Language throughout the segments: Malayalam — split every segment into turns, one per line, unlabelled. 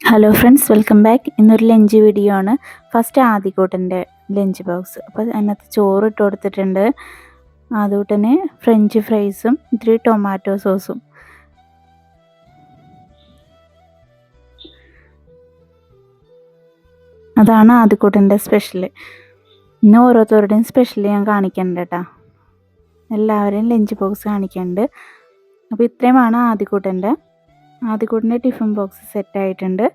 ഹലോ ഫ്രണ്ട്സ് വെൽക്കം ബാക്ക് ഇന്നൊരു ലഞ്ച് വീഡിയോ ആണ്. ഫസ്റ്റ് ആദ്യക്കൂട്ടന്റെ ലഞ്ച് ബോക്സ് അപ്പോൾ അതിനകത്ത് ചോറ് ഇട്ട് കൊടുത്തിട്ടുണ്ട്. ആദ്യൂട്ടന് ഫ്രഞ്ച് ഫ്രൈസും ഇത്തിരി ടൊമാറ്റോ സോസും അതാണ് ആദ്യക്കൂട്ടന്റെ സ്പെഷ്യൽ ഇന്ന് ഓരോരുത്തരുടെയും സ്പെഷ്യൽ ഞാൻ കാണിക്കണ്ട കേട്ടോ. എല്ലാവരെയും ലഞ്ച് ബോക്സ് കാണിക്കുന്നുണ്ട് അപ്പോൾ ഇത്രയുമാണ് ആദ്യക്കൂട്ടന്റെ ആദ്യക്കൂട്ടിന്റെ ടിഫിൻ ബോക്സ് സെറ്റ് ആയിട്ടുണ്ട്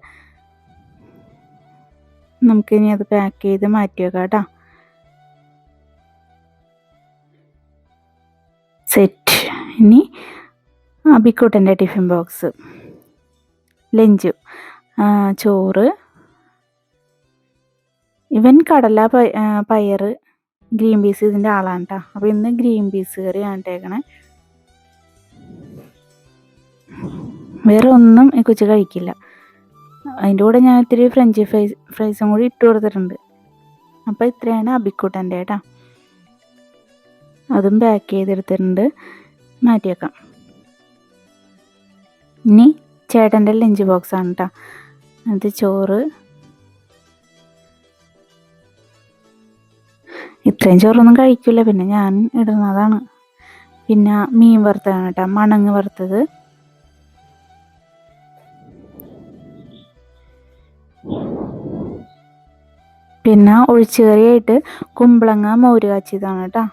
നമുക്കിനി അത് പാക്ക് ചെയ്ത് മാറ്റി വെക്കാം കേട്ടോ. സെറ്റ്. ഇനി അബിക്കൂട്ടന്റെ ടിഫിൻ ബോക്സ്. ലഞ്ച്. ചോറ്. ഇവൻ കടല പയർ ഗ്രീൻ പീസ് ഇതിന്റെ ആളാണ് കേട്ടോ. അപ്പോൾ ഇന്ന് ഗ്രീൻ പീസ് കറിയാണ് ഇട്ടേക്കണേ. വേറെ ഒന്നും ഈ കൊച്ചു കഴിക്കില്ല. അതിന്റെ കൂടെ ഞാൻ ഇത്തിരി ഫ്രഞ്ച് ഫ്രൈസ് ഫ്രൈസും കൂടി ഇട്ട് കൊടുത്തിട്ടുണ്ട്. അപ്പോൾ ഇത്രയാണ് അബിക്കൂട്ടന്റെ കേട്ടോ അതും പാക്ക് ചെയ്തെടുത്തിട്ടുണ്ട്. മാറ്റിയേക്കാം ഇനി ചേട്ടന്റെ ലഞ്ച് ബോക്സ് ആണ് കേട്ടോ അത് ചോറ്. ഇത്രയും ചോറൊന്നും കഴിക്കില്ല പിന്നെ ഞാൻ ഇടുന്നതാണ്. പിന്നെ മീൻ വറുത്തതാണ് കേട്ടോ മണങ്ങ് വറുത്തത്. പിന്നെ ഒഴിച്ചുകറിയായിട്ട് കുമ്പളങ്ങ മോര് കാച്ചിയതാണ് കേട്ടോ.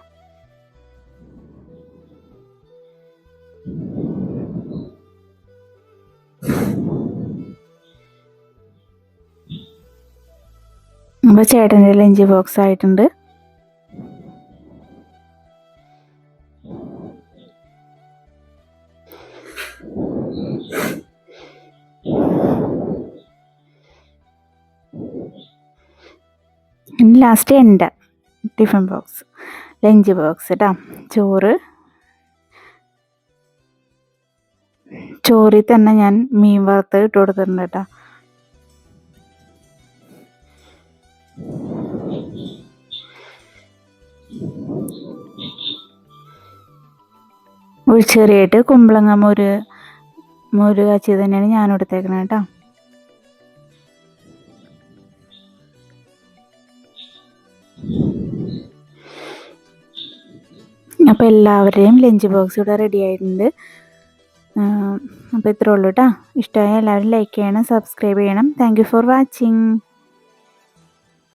അപ്പോൾ ചേട്ടന്റെ ലഞ്ച് ബോക്സ് ആയിട്ടുണ്ട്. ഇനി ലാസ്റ്റ് എന്റെ ടിഫിൻ ബോക്സ് ലഞ്ച് ബോക്സ് കേട്ടോ ചോറ്. ചോറിൽ തന്നെ ഞാൻ മീൻ വറുത്ത് ഇട്ട് കൊടുത്തിട്ടുണ്ട് കേട്ടോ ഒഴിച്ചേറിയായിട്ട് കുമ്പളങ്ങ മോര് മോര് കാച്ചി തന്നെയാണ് ഞാൻ എടുത്തേക്കണത് കേട്ടോ അപ്പോൾ എല്ലാവരുടെയും ലഞ്ച് ബോക്സ് ഇവിടെ റെഡി ആയിട്ടുണ്ട്. അപ്പോൾ ഇത്രേ ഉള്ളൂ കേട്ടോ ഇഷ്ടമായ എല്ലാവരും ലൈക്ക് ചെയ്യണം സബ്സ്ക്രൈബ് ചെയ്യണം. Thank for watching